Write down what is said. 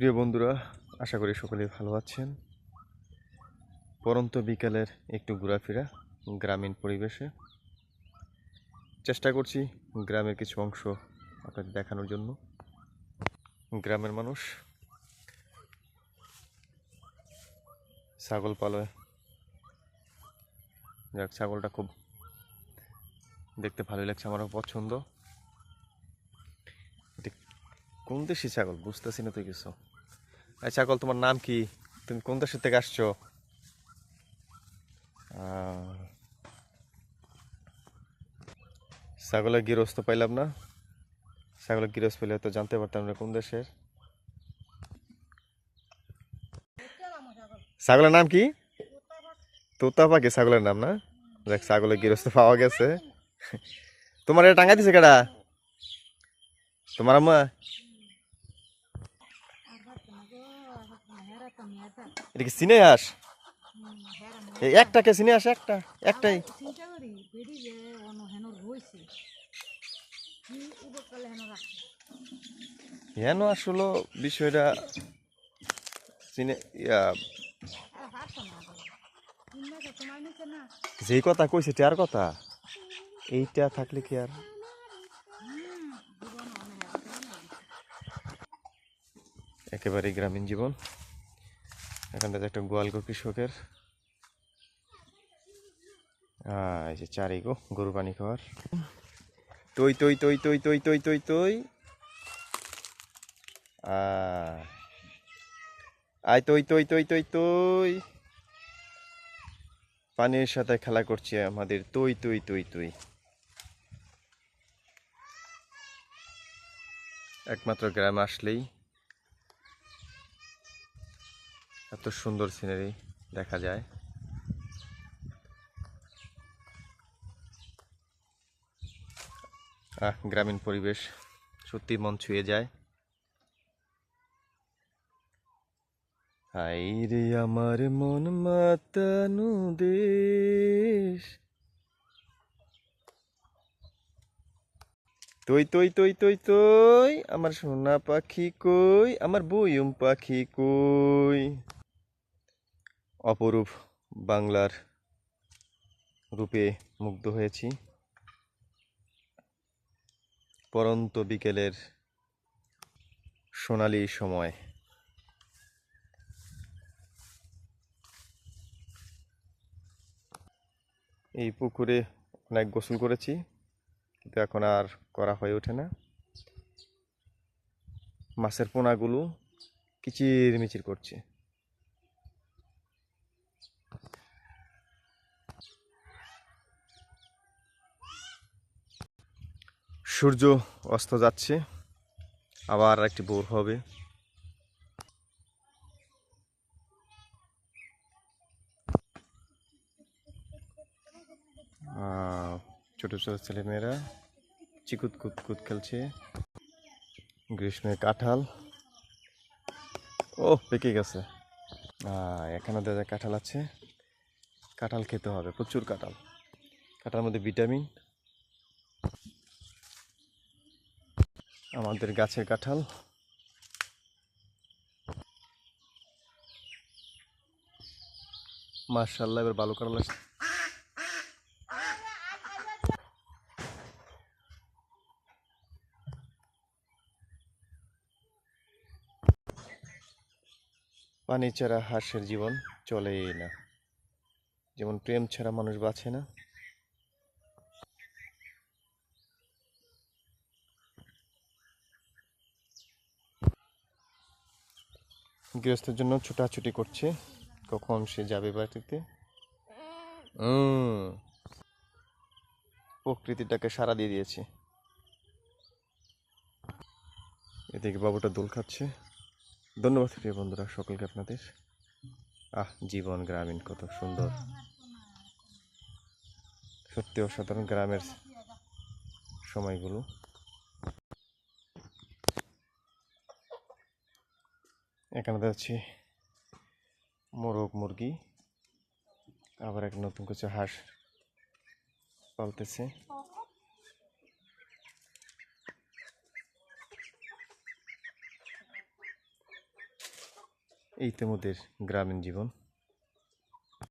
প্রিয় বন্ধুরা, আশা করি সকলেই ভালো আছেন। পরন্ত বিকালের একটু ঘোরাফেরা গ্রামীণ পরিবেশে। চেষ্টা করছি গ্রামের কিছু অংশ আপনাদের দেখানোর জন্য। গ্রামের মানুষ ছাগল পালয়। যাক, ছাগলটা খুব দেখতে ভালোই লাগছে, আমারও পছন্দ। কোন দেশি ছাগল? বুঝতেছি না তো কিছু। ছাগল, তোমার নাম কি? তুমি কোন দেশের থেকে আসছো? ছাগলের গৃহস্থ পাইলাম না। ছাগলের গৃহস্থ পেলে তো জানতে পারতাম না কোন দেশের। ছাগলের নাম কি? তোতা পাখি ছাগলের নাম না? দেখ ছাগলের গৃহস্থ পাওয়া গেছে। তোমার এটা টাঙ্গা দিছে কেডা? তোমার আম্মা? এটা কি চিনে আস একটাকে চিনে আসে একটা একটাই। হেন আসলো বিষয়টা চিনে যেই কথা কইছে টেয়ার কথা এইটা থাকলে কি আর? একেবারে গ্রামীণ জীবন। এখান থেকে একটা গোয়ালগো কৃষকের আহ, এই যে চারি গো গরু পানি খাওয়ার তৈ তৈ তৈ তৈ তৈ তৈ তৈ তৈ আয় তৈ তৈ তৈ তৈ তৈ পানির সাথে খেলা করছে আমাদের তৈ তৈ তৈ তৈ একমাত্র গ্রাম আসলেই এত সুন্দর সিনারি দেখা যায়। আহ, গ্রামীণ পরিবেশ সত্যি মন ছুঁয়ে যায়। হাই রে আমার মন মাতানু দেশ। তৈ তৈ তৈ তৈ তৈ, আমার সোনা পাখি কই, আমার বইম পাখি কই। অপরূপ বাংলার রূপে মুগ্ধ হয়েছি। পরন্ত বিকেলের সোনালি সময়। এই পুকুরে অনেক গোসল করেছি, কিন্তু এখন আর করা হয়ে ওঠে না। মাছের পোনাগুলো কিচির মিচির করছে। সূর্য অস্ত যাচ্ছে, আবার একটি ভোর হবে। ছোট ছোট ছেলেমেয়েরা চিকুত কুত কুত খেলছে। গ্রীষ্মের কাঁঠাল। ও পেকে গেছে। এখানে দাদা কাঁঠাল আছে। কাঁঠাল খেতে হবে, প্রচুর কাঁঠাল। কাঁঠালের মধ্যে ভিটামিন আমাদের গাছের কাঁঠাল। মার্শাল্লাহ এবার ভালো কাঁঠাল আসছে। পানি ছাড়া হাঁসের জীবন চলেই না। যেমন প্রেম ছাড়া মানুষ বাঁচে না গৃহস্থের জন্য ছুটাছুটি করছে। কখন সে যাবে বাড়িতে? প্রকৃতিটাকে সারা দিয়ে দিয়েছে। এদিকে বাবুটা দোল খাচ্ছে। ধন্যবাদ প্রিয় বন্ধুরা, সকলকে আপনাদের। আহ, জীবন গ্রামীণ কত সুন্দর। সত্যি অসাধারণ গ্রামের সময়গুলো। এখানে যাচ্ছি মোরগ মুরগি, আবার এক নতুন কিছু হাঁস পালতেছে। এই তো মোদের গ্রামীণ জীবন।